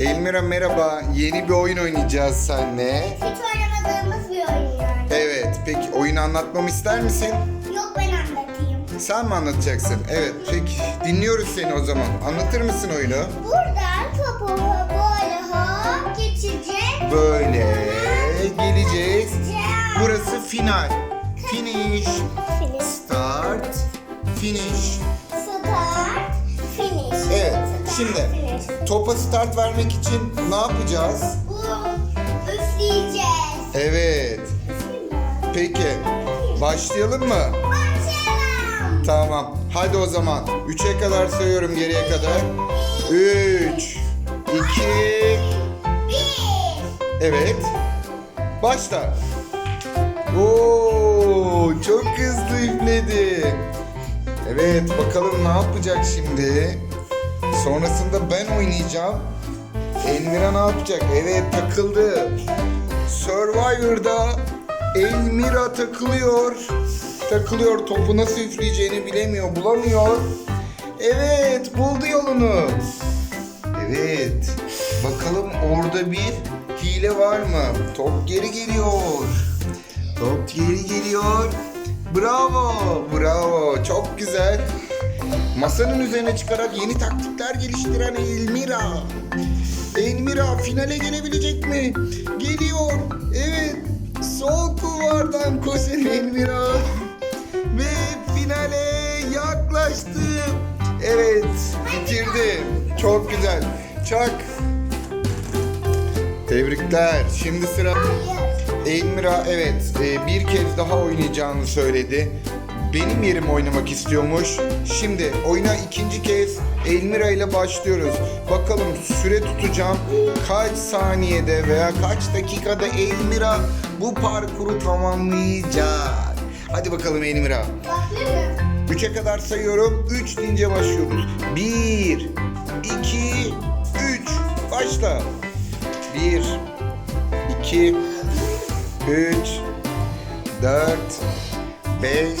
Elmira merhaba. Yeni bir oyun oynayacağız seninle. Hiç oynamadığımız bir oyun yani. Evet. Peki oyunu anlatmamı ister misin? Yok ben anlatayım. Sen mi anlatacaksın? Evet. Peki dinliyoruz seni o zaman. Anlatır mısın oyunu? Buradan topu böyle hop geçecek. Böyle geleceğiz. Burası final. Finish. Finish. Start. Finish. Şimdi topa start vermek için ne yapacağız? Bu üfleyeceğiz. Evet. Peki. Başlayalım mı? Başlayalım. Tamam. Hadi o zaman. 3'e kadar sayıyorum geriye kadar. 3 2 Bir. Evet. Başla. Oo, çok hızlı üfledi. Evet, bakalım ne yapacak şimdi? Sonrasında ben oynayacağım. Elmira ne yapacak? Evet, takıldı. Survivor'da Elmira takılıyor. Takılıyor. Topu nasıl üfleyeceğini bilemiyor, bulamıyor. Evet, buldu yolunu. Evet. Bakalım orada bir hile var mı? Top geri geliyor. Top geri geliyor. Bravo, bravo. Çok güzel. Masanın üzerine çıkarak yeni taktikler geliştiren Elmira. Elmira finale gelebilecek mi? Geliyor. Evet. Sol kulvardan koşan Elmira. Ve finale yaklaştı. Evet, bitirdi. Çok güzel. Çak. Tebrikler. Şimdi sıra. Elmira evet e, bir kez daha oynayacağını söyledi. Benim yerim oynamak istiyormuş. Şimdi oyuna ikinci kez Elmira ile başlıyoruz. Bakalım süre tutacağım. Kaç saniyede veya kaç dakikada Elmira bu parkuru tamamlayacak. Hadi bakalım Elmira. Üçe kadar sayıyorum. Üç deyince başlıyoruz. Bir, iki, üç. Başla. Bir, iki, üç, dört, beş,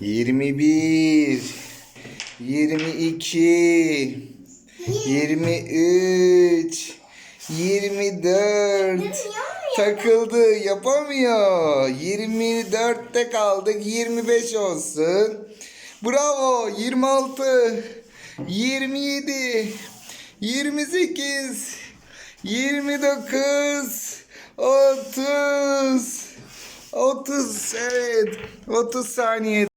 21 22 23 24 Takıldı yapamıyor. 24'te kaldık 25 olsun. Bravo 26 27 28 29 30 30 evet 30 saniye